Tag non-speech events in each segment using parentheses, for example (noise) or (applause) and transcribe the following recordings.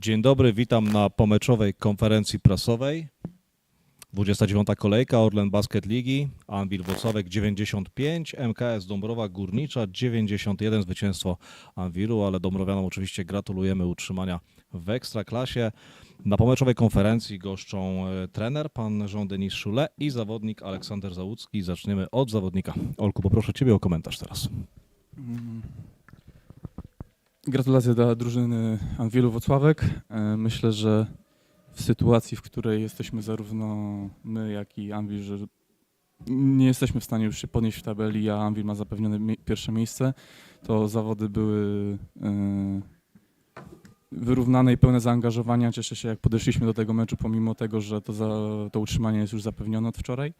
Dzień dobry, witam na pomeczowej konferencji prasowej. 29. kolejka Orlen Basket Ligi, Anwil Włocławek 95, MKS Dąbrowa Górnicza 91, zwycięstwo Anwilu, ale Dąbrowianom oczywiście gratulujemy utrzymania w Ekstraklasie. Na pomeczowej konferencji goszczą e, trener pan Jean-Denis Szule i zawodnik Aleksander Załucki. Zaczniemy od zawodnika. Olku, poproszę Ciebie o komentarz teraz. Gratulacje dla drużyny Anwilu Wocławek. E, Myślę, że w sytuacji, w której jesteśmy zarówno my, jak i Anwil, że nie jesteśmy w stanie już się podnieść w tabeli, a Anwil ma zapewnione pierwsze miejsce, to zawody były e, wyrównane i pełne zaangażowania. Cieszę się, jak podeszliśmy do tego meczu, pomimo tego, że to, za, to utrzymanie jest już zapewnione od wczoraj.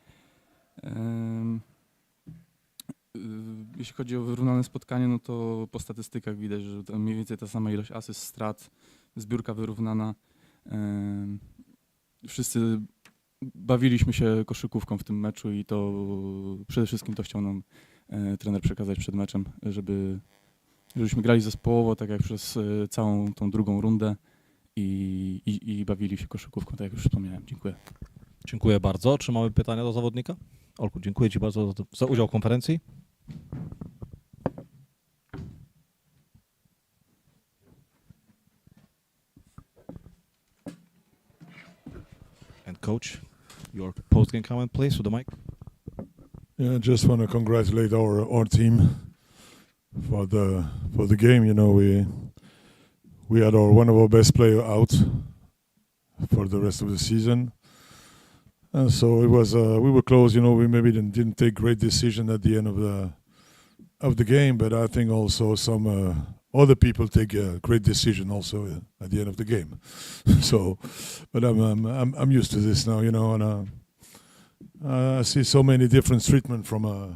Y, Jeśli chodzi o wyrównane spotkanie, no to po statystykach widać, że mniej więcej ta sama ilość asyst, strat, zbiórka wyrównana. Em, Wszyscy bawiliśmy się koszykówką w tym meczu i to przede wszystkim to chciał nam e, trener przekazać przed meczem, żeby żebyśmy grali zespołowo, tak jak przez całą tą drugą rundę i, i, i bawili się koszykówką, tak jak już wspomniałem. Dziękuję. Dziękuję bardzo. Czy mamy pytania do zawodnika? Olku, dziękuję Ci bardzo za, za udział w konferencji. And coach, your post-game comment, please, with the mic. Yeah, just want to congratulate our our team for the for the game. You know, we we had our one of our best player out for the rest of the season, and so it was. Uh, we were close. You know, we maybe didn't, didn't take great decision at the end of the of the game, but I think also some uh, other people take a great decision also uh, at the end of the game. (laughs) so, but I'm, I'm I'm I'm used to this now. You know, and. Uh, I see so many different treatment from uh,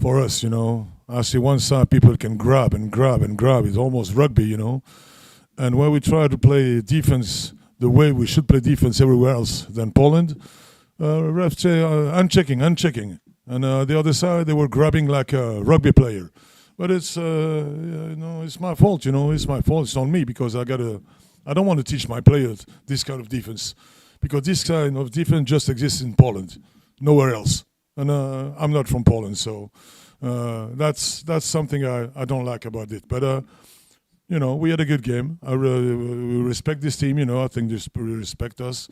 for us, you know. I see one side people can grab and grab and grab. It's almost rugby, you know. And when we try to play defense the way we should play defense everywhere else than Poland, uh, refs say uh, unchecking, unchecking. And uh, the other side they were grabbing like a rugby player. But it's you know it's my fault, you know. It's my fault. It's on me because I gotta. I don't want to teach my players this kind of defense because this kind of defense just exists in Poland, nowhere else. And uh, I'm not from Poland, so uh, that's that's something I, I don't like about it. But uh, you know, we had a good game. I really we respect this team. You know, I think they respect us.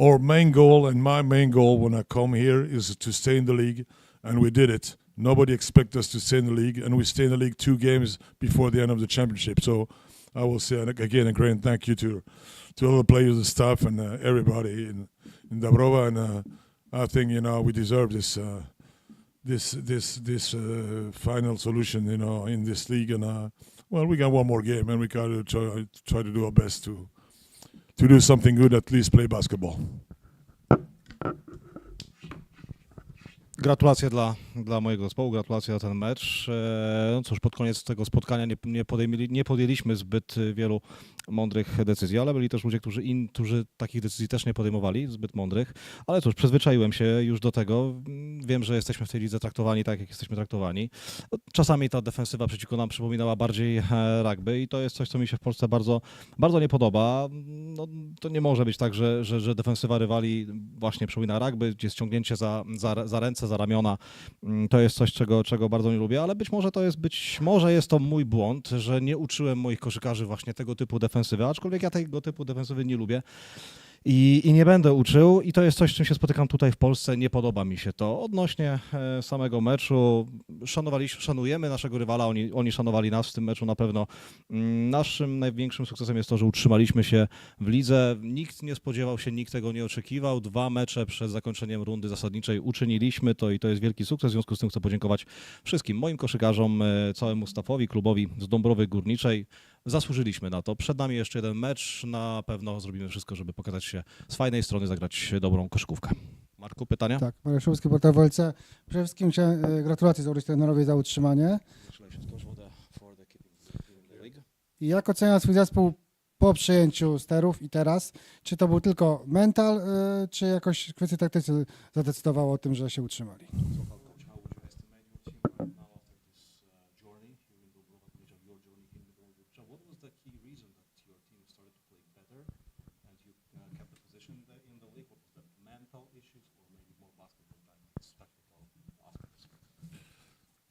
Our main goal and my main goal when I come here is to stay in the league, and we did it. Nobody expect us to stay in the league, and we stay in the league two games before the end of the championship. So I will say again a great thank you to to all the players, the staff, and uh, everybody in, in Dabrova. And uh, I think you know we deserve this uh, this this this uh, final solution, you know, in this league. And uh, well, we got one more game, and we got to try, try to do our best to to do something good. At least play basketball. Gratulacje dla, dla mojego zespołu, gratulacje za ten mecz. E, No cóż, pod koniec tego spotkania nie, nie, nie podjęliśmy zbyt wielu mądrych decyzji, ale byli też ludzie, którzy, in, którzy takich decyzji też nie podejmowali, zbyt mądrych. Ale cóż, przyzwyczaiłem się już do tego. Wiem, że jesteśmy w tej lidze traktowani tak, jak jesteśmy traktowani. Czasami ta defensywa przeciwko nam przypominała bardziej e, rugby i to jest coś, co mi się w Polsce bardzo, bardzo nie podoba. No, to nie może być tak, że, że, że defensywa rywali właśnie przypomina rugby, gdzie ściągnięcie za, za, za ręce, za ramiona. Mm, To jest coś, czego, czego bardzo nie lubię, ale być może to jest być może jest to mój błąd, że nie uczyłem moich koszykarzy właśnie tego typu defensywy, aczkolwiek ja tego typu defensywy nie lubię. I, I nie będę uczył, i to jest coś, z czym się spotykam tutaj w Polsce. Nie podoba mi się to. Odnośnie e, samego meczu, szanowaliśmy, szanujemy naszego rywala, oni, oni szanowali nas w tym meczu na pewno. Mm, Naszym największym sukcesem jest to, że utrzymaliśmy się w lidze. Nikt nie spodziewał się, nikt tego nie oczekiwał. Dwa mecze przed zakończeniem rundy zasadniczej uczyniliśmy to i to jest wielki sukces. W związku z tym chcę podziękować wszystkim moim koszykarzom, e, całemu stafowi, klubowi z Dąbrowy Górniczej. Zasłużyliśmy na to. Przed nami jeszcze jeden mecz. Na pewno zrobimy wszystko, żeby pokazać się z fajnej strony, zagrać dobrą koszykówkę. Marku, pytania? Tak, Marek Szumski, portal WLC. Przede wszystkim chciałem e, gratulacje złożyć trenerowi za utrzymanie. I jak ocenia swój zespół po przejęciu sterów i teraz? Czy to był tylko mental, e, czy jakoś kwestie taktyczne zadecydowało o tym, że się utrzymali?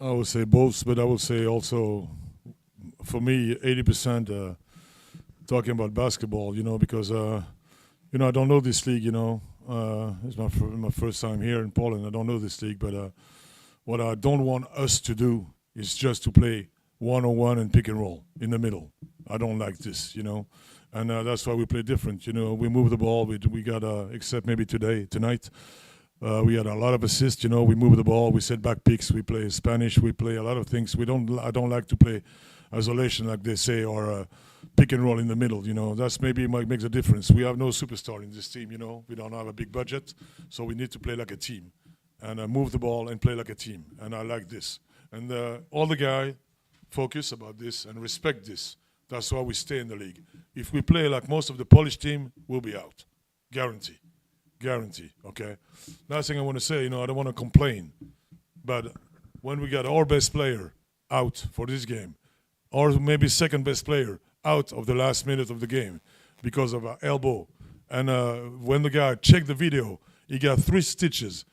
I would say both, but I would say also, for me, 80% uh, talking about basketball, you know, because, uh, you know, I don't know this league, you know. Uh, it's my, fir- my first time here in Poland. I don't know this league, but uh, what I don't want us to do is just to play one on one and pick and roll in the middle. I don't like this, you know. And uh, that's why we play different. You know, we move the ball. We, we got, except maybe today, tonight, uh, we had a lot of assists. You know, we move the ball. We set back picks. We play Spanish. We play a lot of things. We don't. I don't like to play isolation like they say or uh, pick and roll in the middle. You know, that's maybe might makes a difference. We have no superstar in this team. You know, we don't have a big budget, so we need to play like a team and uh, move the ball and play like a team. And I like this. And uh, all the guy focus about this and respect this. That's why we stay in the league. If we play like most of the Polish team, we'll be out. Guarantee. Guarantee. Okay. Last thing I want to say, you know, I don't want to complain, but when we got our best player out for this game, or maybe second best player out of the last minute of the game because of an elbow, and uh, when the guy checked the video, he got three stitches,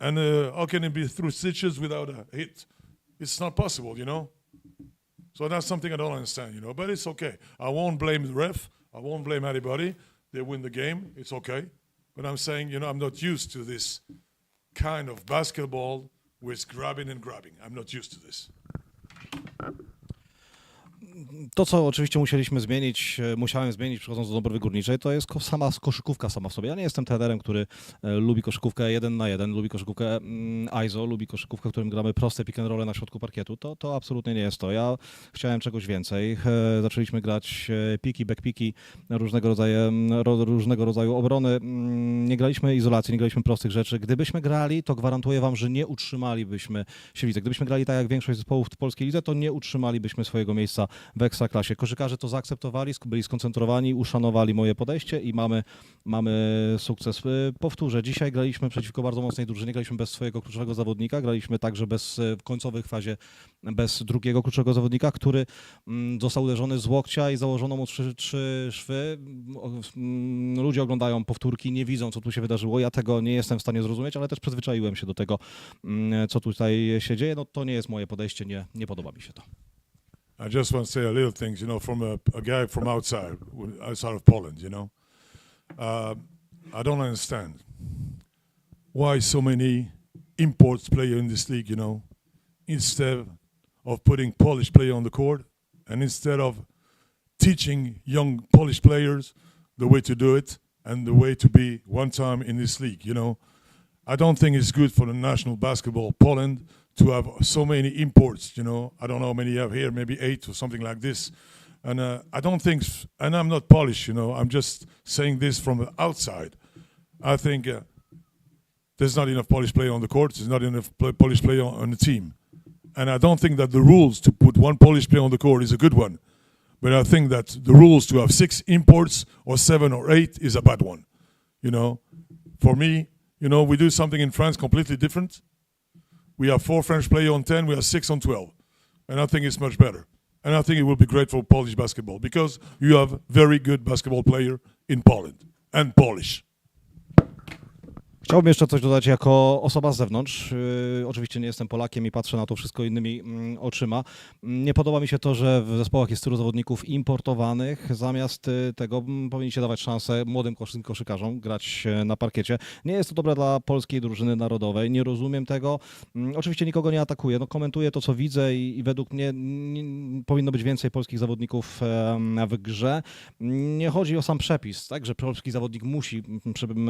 and uh, how can it be three stitches without a hit? It's not possible, you know. So that's something I don't understand, you know. But it's okay. I won't blame the ref. I won't blame anybody. They win the game. It's okay. But I'm saying, you know, I'm not used to this kind of basketball with grabbing and grabbing. I'm not used to this. To, co oczywiście musieliśmy zmienić, e, musiałem zmienić przychodząc do Dąbrowy Górniczej, to jest sama koszykówka sama w sobie. Ja nie jestem trenerem, który e, lubi koszykówkę jeden na jeden, lubi koszykówkę mm, ISO, lubi koszykówkę, w którym gramy proste pick and na środku parkietu. To, to absolutnie nie jest to. Ja chciałem czegoś więcej. E, Zaczęliśmy grać piki, backpiki, różnego rodzaju, mm, różnego rodzaju obrony. Mm, Nie graliśmy izolacji, nie graliśmy prostych rzeczy. Gdybyśmy grali, to gwarantuję wam, że nie utrzymalibyśmy się w lidze. Gdybyśmy grali tak jak większość zespołów w polskiej lidze, to nie utrzymalibyśmy swojego miejsca w ekstraklasie. Koszykarze to zaakceptowali, byli skoncentrowani, uszanowali moje podejście i mamy, mamy sukces. Y, Powtórzę, dzisiaj graliśmy przeciwko bardzo mocnej drużynie, graliśmy bez swojego kluczowego zawodnika, graliśmy także bez, y, w końcowej fazie bez drugiego kluczowego zawodnika, który mm, został uderzony z łokcia i założono mu trzy, trzy szwy. Mm, Ludzie oglądają powtórki, nie widzą, co tu się wydarzyło. Ja tego nie jestem w stanie zrozumieć, ale też przyzwyczaiłem się do tego, mm, co tutaj się dzieje. No to nie jest moje podejście, nie, nie podoba mi się to. I just want to say a little things, you know, from a, a guy from outside, outside of Poland, you know. Uh, I don't understand why so many imports play in this league, you know, instead of putting Polish player on the court and instead of teaching young Polish players the way to do it and the way to be one time in this league, you know. I don't think it's good for the national basketball Poland to have so many imports. You know, I don't know how many you have here, maybe eight or something like this. And uh, I don't think, and I'm not Polish. You know, I'm just saying this from the outside. I think uh, there's not enough Polish player on the court. There's not enough Polish player on, on the team. And I don't think that the rules to put one Polish player on the court is a good one. But I think that the rules to have six imports or seven or eight is a bad one. You know, for me, you know, we do something in France completely different. We have four French players on 10, we have six on 12. And I think it's much better. And I think it will be great for Polish basketball because you have very good basketball player in Poland and Polish. Chciałbym jeszcze coś dodać jako osoba z zewnątrz. Yy, oczywiście nie jestem Polakiem i patrzę na to wszystko innymi mm, oczyma. Nie podoba mi się to, że w zespołach jest tylu zawodników importowanych. Zamiast y, tego mm, powinniście dawać szansę młodym koszy- koszykarzom grać e, na parkiecie. Nie jest to dobre dla polskiej drużyny narodowej. Nie rozumiem tego. Mm, Oczywiście nikogo nie atakuję. No, komentuję to, co widzę i, według mnie nie, powinno być więcej polskich zawodników w grze. Nie chodzi o sam przepis, tak, że polski zawodnik musi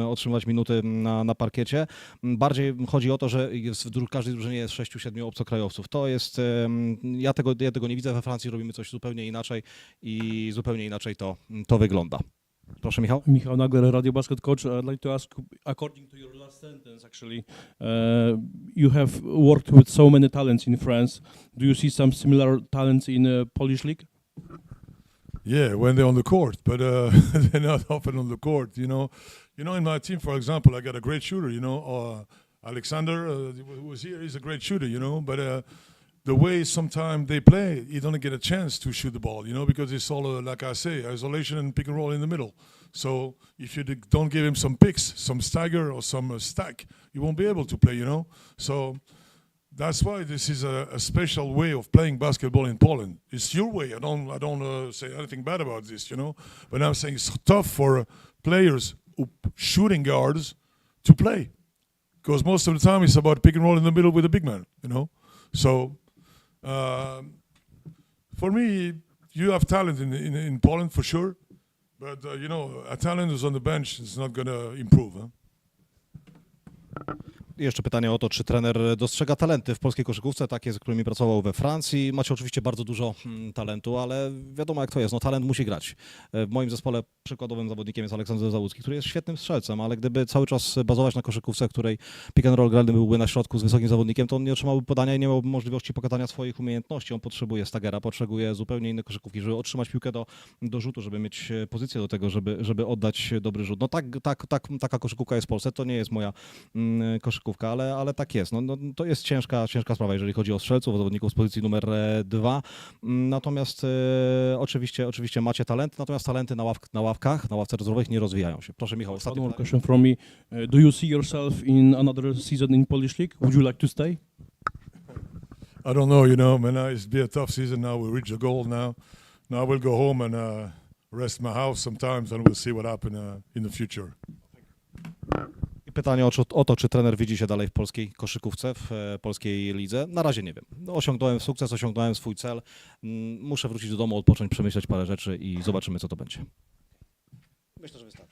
otrzymywać minuty na, na parkiecie. Bardziej chodzi o to, że jest, w każdej drużynie jest 6-7 obcokrajowców. To jest, ja tego, ja tego nie widzę. We Francji robimy coś zupełnie inaczej i zupełnie inaczej to, to wygląda. Proszę Michał. Michał Nagler, Radio Basket Coach. I'd like to ask, according to your last sentence, actually, uh, you have worked with so many talents in France. Do you see some similar talents in uh, Polish league? Yeah, when they're on the court, but uh, (laughs) they're not often on the court. You know, you know, in my team, for example, I got a great shooter. You know, uh, Alexander, uh, who was here, he's a great shooter. You know, but uh, the way sometimes they play, you don't get a chance to shoot the ball. You know, because it's all uh, like I say, isolation and pick and roll in the middle. So if you don't give him some picks, some stagger or some uh, stack, you won't be able to play. You know, so that's why this is a, a special way of playing basketball in Poland. It's your way. I don't I don't uh, say anything bad about this, you know. But I'm saying it's tough for players shooting guards to play because most of the time it's about pick and roll in the middle with a big man, you know. So um, for me, you have talent in, in in Poland for sure, but uh, you know a talent who's on the bench is not gonna improve. Huh? Jeszcze pytanie o to, czy trener dostrzega talenty w polskiej koszykówce, takie, z którymi pracował we Francji. Macie oczywiście bardzo dużo mm, talentu, ale wiadomo jak to jest, no talent musi grać. E, W moim zespole przykładowym zawodnikiem jest Aleksander Załucki, który jest świetnym strzelcem, ale gdyby cały czas bazować na koszykówce, której pick and roll grany byłby na środku z wysokim zawodnikiem, to on nie otrzymałby podania i nie miałby możliwości pokazania swoich umiejętności. On potrzebuje stagera, potrzebuje zupełnie innej koszykówki, żeby otrzymać piłkę do, do rzutu, żeby mieć e, pozycję do tego, żeby, żeby oddać dobry rzut. No tak, tak, tak, taka koszykówka jest w Polsce, to nie jest moja mm, koszykówka, ale, ale tak jest. No, no, to jest ciężka, ciężka sprawa, jeżeli chodzi o strzelców, o zawodników z pozycji numer e, dwa. Natomiast e, oczywiście, oczywiście macie talenty, natomiast talenty na, ław, na ławkach, na ławce rezerwowych nie rozwijają się. Proszę Michał, One ostatnie pytanie. question from me. Do you see yourself in another season in Polish league? Would you like to stay? I don't know, you know, man. uh, It's be a tough season now. We reach a goal now. Now I will go home and uh, rest my house sometimes, and we'll see what happen uh, in the future. Pytanie o, o to, czy trener widzi się dalej w polskiej koszykówce, w e, polskiej lidze. Na razie nie wiem. No, osiągnąłem sukces, osiągnąłem swój cel. Mm, Muszę wrócić do domu, odpocząć, przemyśleć parę rzeczy i zobaczymy, co to będzie. Myślę, że wystarczy.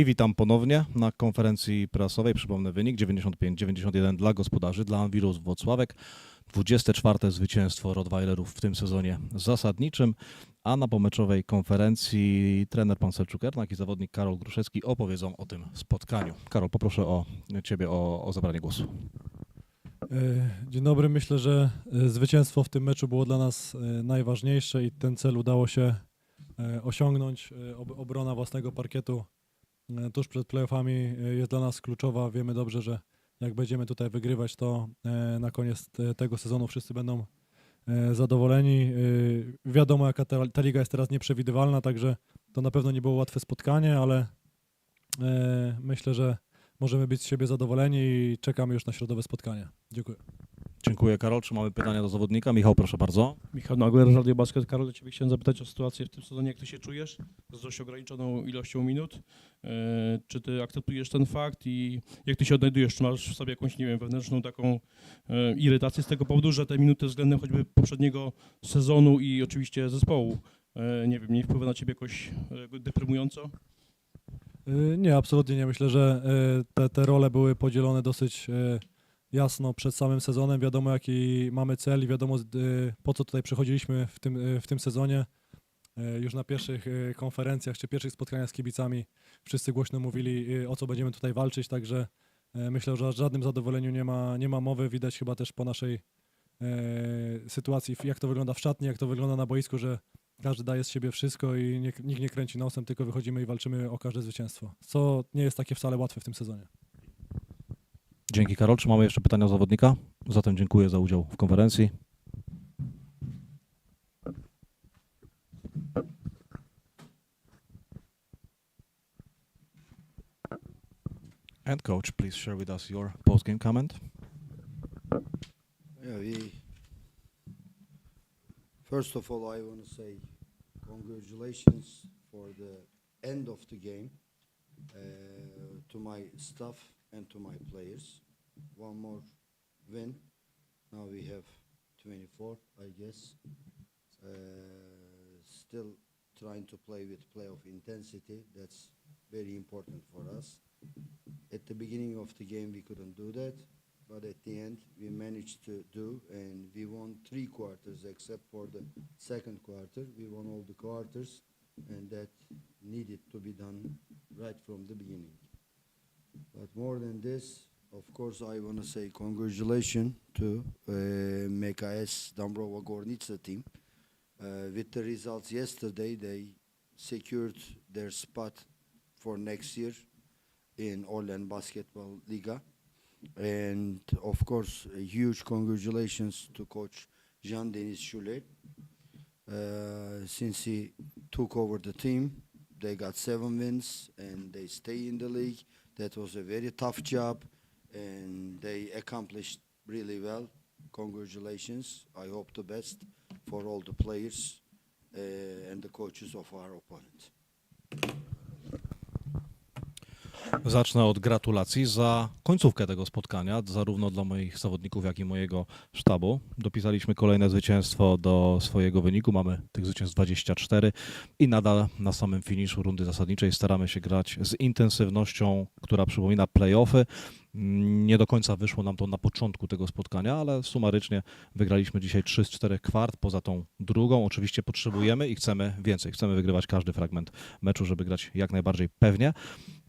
I witam ponownie na konferencji prasowej. Przypomnę wynik 95-91 dla gospodarzy, dla Anwilus Włocławek. 24 zwycięstwo Rottweilerów w tym sezonie zasadniczym, a na pomeczowej konferencji trener pan Selczuk Ernak i zawodnik Karol Gruszewski opowiedzą o tym spotkaniu. Karol, poproszę o Ciebie o, o zabranie głosu. E, Dzień dobry. Myślę, że e, zwycięstwo w tym meczu było dla nas e, najważniejsze i ten cel udało się osiągnąć. Ob- Obrona własnego parkietu tuż przed playoffami e, jest dla nas kluczowa. Wiemy dobrze, że jak będziemy tutaj wygrywać, to e, na koniec te- tego sezonu wszyscy będą e, zadowoleni. E, Wiadomo, jaka ta, ta liga jest teraz nieprzewidywalna, także to na pewno nie było łatwe spotkanie, ale e, myślę, że możemy być z siebie zadowoleni i czekamy już na środowe spotkanie. Dziękuję. Dziękuję Karol. Czy mamy pytania do zawodnika? Michał, proszę bardzo. Michał Nagler, Radio Basket. Karol, do Ciebie chciałem zapytać o sytuację w tym sezonie. Jak Ty się czujesz z dość ograniczoną ilością minut? E, czy Ty akceptujesz ten fakt i jak Ty się odnajdujesz? Czy masz w sobie jakąś, nie wiem, wewnętrzną taką e, irytację z tego powodu, że te minuty względem choćby poprzedniego sezonu i oczywiście zespołu, e, nie wiem, nie wpływa na Ciebie jakoś deprymująco? Nie, absolutnie nie. Myślę, że te, te role były podzielone dosyć jasno przed samym sezonem. Wiadomo, jaki mamy cel i wiadomo, y, po co tutaj przychodziliśmy w tym, y, w tym sezonie. Y, Już na pierwszych konferencjach czy pierwszych spotkaniach z kibicami wszyscy głośno mówili, o co będziemy tutaj walczyć, także myślę, że o żadnym zadowoleniu nie ma, nie ma mowy. Widać chyba też po naszej sytuacji, jak to wygląda w szatni, jak to wygląda na boisku, że każdy daje z siebie wszystko i nie, nikt nie kręci nosem, tylko wychodzimy i walczymy o każde zwycięstwo. Co nie jest takie wcale łatwe w tym sezonie. Dzięki Karol. Czy mamy jeszcze pytania zawodnika? Zatem dziękuję za udział w konferencji. And coach, please share with us your post-game comment. Yeah, we. First of all, I want to say congratulations for the end of the game uh, to my staff and to my players. One more win. Now we have 24, I guess. Uh, still trying to play with playoff intensity. That's very important for us. At the beginning of the game, we couldn't do that but at the end we managed to do and we won three quarters except for the second quarter we won all the quarters and that needed to be done right from the beginning but more than this of course i want to say congratulations to uh, mks dambrova gornitsa team uh, with the results yesterday they secured their spot for next year in Orlen Basketball Liga and of course, huge congratulations to coach Jean Denis Choulet. Uh, since he took over the team, they got seven wins and they stay in the league. That was a very tough job, and they accomplished really well. Congratulations! I hope the best for all the players uh, and the coaches of our opponent. Zacznę od gratulacji za końcówkę tego spotkania, zarówno dla moich zawodników, jak i mojego sztabu. Dopisaliśmy kolejne zwycięstwo do swojego wyniku. Mamy tych zwycięstw 24 i nadal na samym finiszu rundy zasadniczej staramy się grać z intensywnością, która przypomina playoffy. Nie do końca wyszło nam to na początku tego spotkania, ale sumarycznie wygraliśmy dzisiaj 3 z 4 kwart poza tą drugą. Oczywiście potrzebujemy i chcemy więcej. Chcemy wygrywać każdy fragment meczu, żeby grać jak najbardziej pewnie.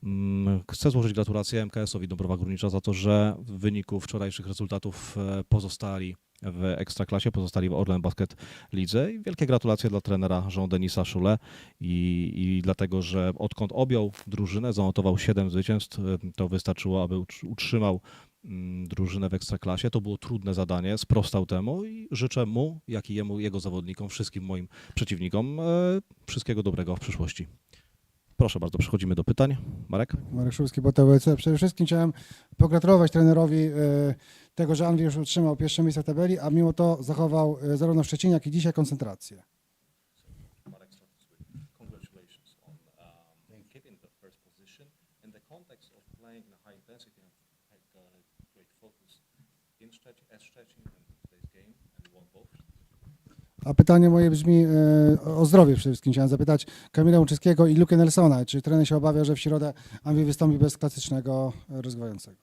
Mm, Chcę złożyć gratulacje MKS-owi Dąbrowa Górnicza za to, że w wyniku wczorajszych rezultatów e, pozostali w Ekstraklasie, pozostali w Orlen Basket Lidze i wielkie gratulacje dla trenera Jean-Denisa Schule i, i dlatego, że odkąd objął drużynę, zanotował 7 zwycięstw, e, to wystarczyło, aby utr- utrzymał mm, drużynę w Ekstraklasie. To było trudne zadanie, sprostał temu i życzę mu, jak i jemu, jego zawodnikom, wszystkim moim przeciwnikom e, wszystkiego dobrego w przyszłości. Proszę bardzo, przechodzimy do pytań. Marek? Marek Szulski, bo TWC. Przede wszystkim chciałem pogratulować trenerowi e, tego, że Anglii już utrzymał pierwsze miejsce w tabeli, a mimo to zachował e, zarówno w Szczecinie, jak i dzisiaj koncentrację. on um, uh, and today's game and won both. A pytanie moje brzmi e, o zdrowie przede wszystkim. Chciałem zapytać Kamila Łuczyskiego i Luke Nelsona. Czy trener się obawia, że w środę Anwil wystąpi bez klasycznego rozgrywającego?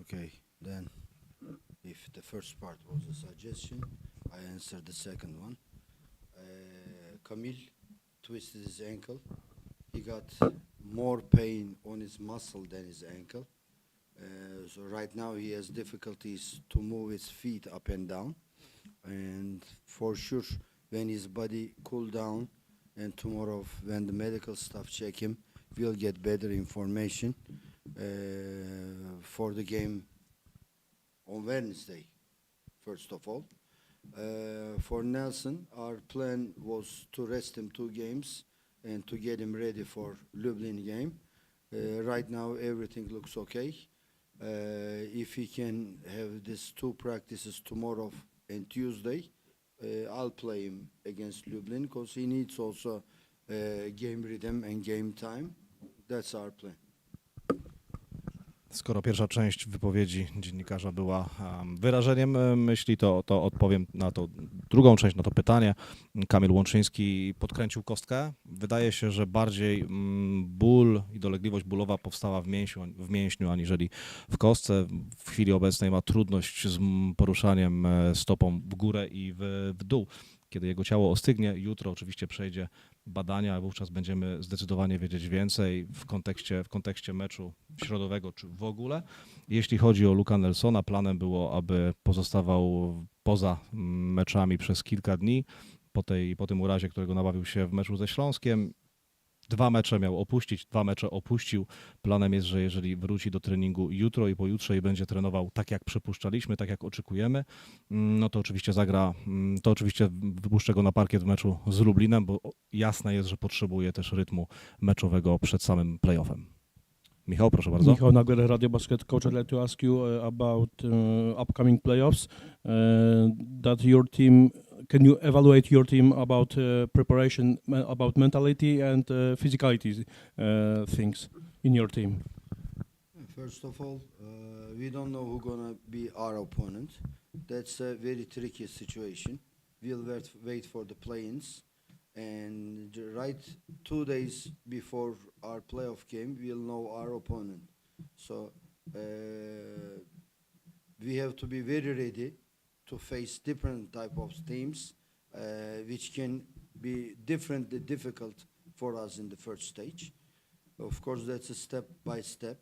Okay, then if the first part was a suggestion, I answered the second one. Uh, Camille twisted his ankle. He got more pain on his muscle than his ankle. Uh, so right now he has difficulties to move his feet up and down. And for sure, when his body cool down, and tomorrow when the medical staff check him, we'll get better information uh, for the game on Wednesday, first of all. Uh, for Nelson, our plan was to rest him two games and to get him ready for Lublin game. Uh, right now, everything looks okay. Uh, if he can have these two practices tomorrow and Tuesday, uh, I'll play him against Lublin because he needs also uh, game rhythm and game time. That's our plan. Skoro pierwsza część wypowiedzi dziennikarza była em, wyrażeniem em, myśli, to, to odpowiem na to drugą część, na to pytanie. Kamil Łączyński podkręcił kostkę. Wydaje się, że bardziej mm, ból i dolegliwość bólowa powstała w mięśniu, w mięśniu aniżeli w kostce. W chwili obecnej ma trudność z mm, poruszaniem e, stopą w górę i w, w dół. Kiedy jego ciało ostygnie, jutro oczywiście przejdzie badania, wówczas będziemy zdecydowanie wiedzieć więcej w kontekście, w kontekście meczu środowego czy w ogóle. Jeśli chodzi o Luka Nelsona, planem było, aby pozostawał poza meczami przez kilka dni. Po, tej, po tym urazie, którego nabawił się w meczu ze Śląskiem, dwa mecze miał opuścić, dwa mecze opuścił. Planem jest, że jeżeli wróci do treningu jutro i pojutrze i będzie trenował tak, jak przypuszczaliśmy, tak jak oczekujemy, mm, no to oczywiście zagra, mm, to oczywiście wypuszczę go na parkiet w meczu z Lublinem, bo jasne jest, że potrzebuje też rytmu meczowego przed samym playoffem. Michał, proszę bardzo. Michał Nagler, Radio Basket Coach. I'd like to ask you uh, about uh, upcoming playoffs. Uh, that your team, can you evaluate your team about uh, preparation, about mentality and uh, physicality uh, things in your team? First of all, we don't know who's gonna be our opponent. That's a very tricky situation. We'll wait, wait for the play-ins, and right two days before our playoff game, we'll know our opponent. So uh, we have to be very ready to face different type of teams, uh, which can be differently difficult for us in the first stage. Of course, that's a step by step.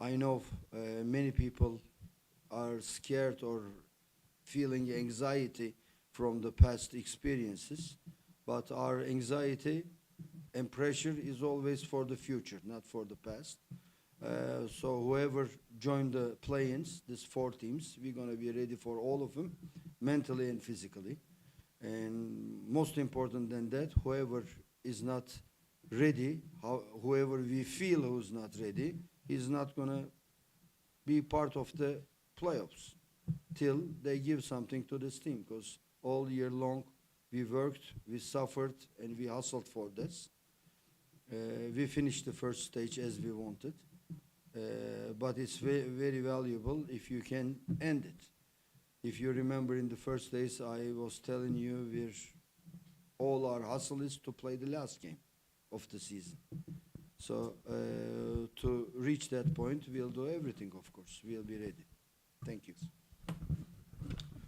I know uh, many people are scared or feeling anxiety from the past experiences, but our anxiety and pressure is always for the future, not for the past. Uh, so whoever joined the play-ins, these four teams, we're going to be ready for all of them, mentally and physically. And most important than that, whoever is not ready, how, whoever we feel who's not ready, is not going to be part of the playoffs till they give something to this team. Because all year long we worked, we suffered, and we hustled for this. Uh, we finished the first stage as we wanted, uh, but it's ve- very valuable if you can end it. If you remember in the first days, I was telling you we're all our hustle is to play the last game of the season. So uh, to reach that point, we'll do everything. Of course, we'll be ready. Thank you.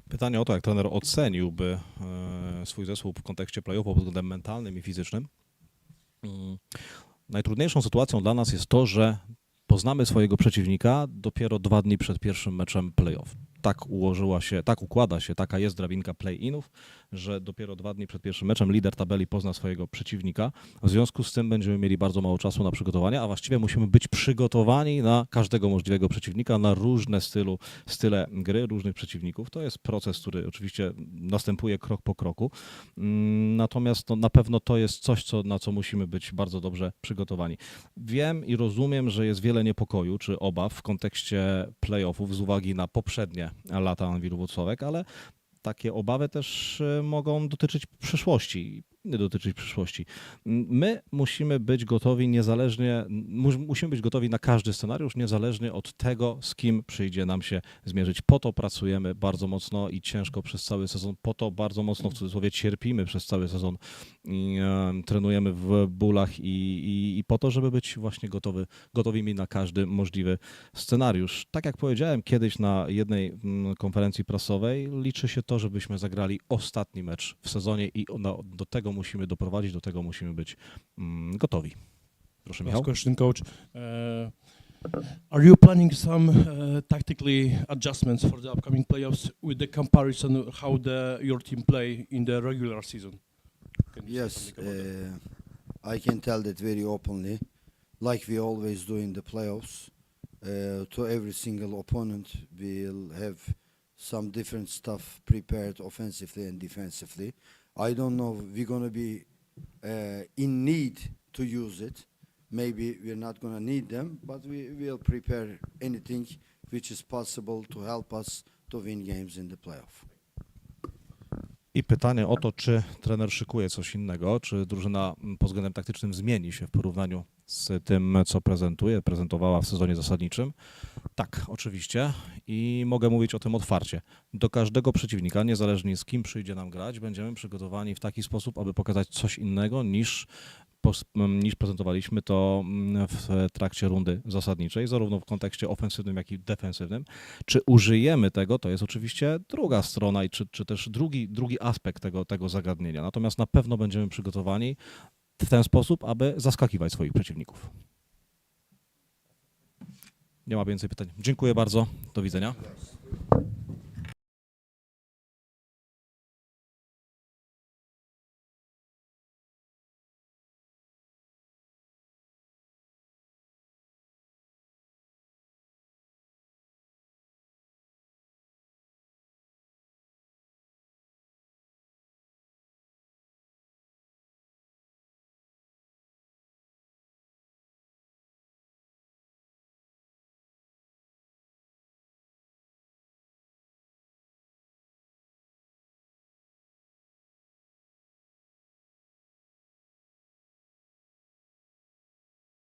Pytanie o to, jak trener oceniłby e, swój zespół w kontekście playoffu pod względem mentalnym i fizycznym. Mm, Najtrudniejszą sytuacją dla nas jest to, że poznamy swojego przeciwnika dopiero dwa dni przed pierwszym meczem playoff. Tak ułożyła się, tak układa się, taka jest drabinka play-inów, że dopiero dwa dni przed pierwszym meczem lider tabeli pozna swojego przeciwnika. W związku z tym będziemy mieli bardzo mało czasu na przygotowanie, a właściwie musimy być przygotowani na każdego możliwego przeciwnika, na różne stylu, style gry różnych przeciwników. To jest proces, który oczywiście następuje krok po kroku. Mm, Natomiast no, na pewno to jest coś, co, na co musimy być bardzo dobrze przygotowani. Wiem i rozumiem, że jest wiele niepokoju czy obaw w kontekście playoffów z uwagi na poprzednie lata Anwilu Włocławek, ale takie obawy też e, mogą dotyczyć przyszłości, nie dotyczyć przyszłości. My musimy być gotowi niezależnie, mus- musimy być gotowi na każdy scenariusz, niezależnie od tego, z kim przyjdzie nam się zmierzyć. Po to pracujemy bardzo mocno i ciężko przez cały sezon, po to bardzo mocno w cudzysłowie cierpimy przez cały sezon trenujemy w bólach i, i, i po to, żeby być właśnie gotowy, gotowymi na każdy możliwy scenariusz. Tak jak powiedziałem kiedyś na jednej mm, konferencji prasowej, liczy się to, żebyśmy zagrali ostatni mecz w sezonie i do tego musimy doprowadzić, do tego musimy być mm, gotowi. Proszę Michał. Last question, coach. Uh, are you planning some uh, tactically adjustments for the upcoming playoffs with the comparison how the your team play in the regular season? Can you say Yes, uh, I can tell that very openly, like we always do in the playoffs. Uh, to every single opponent, we'll have some different stuff prepared offensively and defensively. I don't know we're gonna be uh, in need to use it. Maybe we're not gonna need them, but we will prepare anything which is possible to help us to win games in the playoff. I pytanie o to, czy trener szykuje coś innego, czy drużyna mm, pod względem taktycznym zmieni się w porównaniu z tym, co prezentuje, prezentowała w sezonie zasadniczym. Tak, oczywiście i mogę mówić o tym otwarcie. Do każdego przeciwnika, niezależnie z kim przyjdzie nam grać, będziemy przygotowani w taki sposób, aby pokazać coś innego niż, niż prezentowaliśmy to w trakcie rundy zasadniczej, zarówno w kontekście ofensywnym, jak i defensywnym. Czy użyjemy tego, to jest oczywiście druga strona i czy, czy też drugi, drugi aspekt tego, tego zagadnienia. Natomiast na pewno będziemy przygotowani w ten sposób, aby zaskakiwać swoich przeciwników. Nie ma więcej pytań. Dziękuję bardzo. Do widzenia.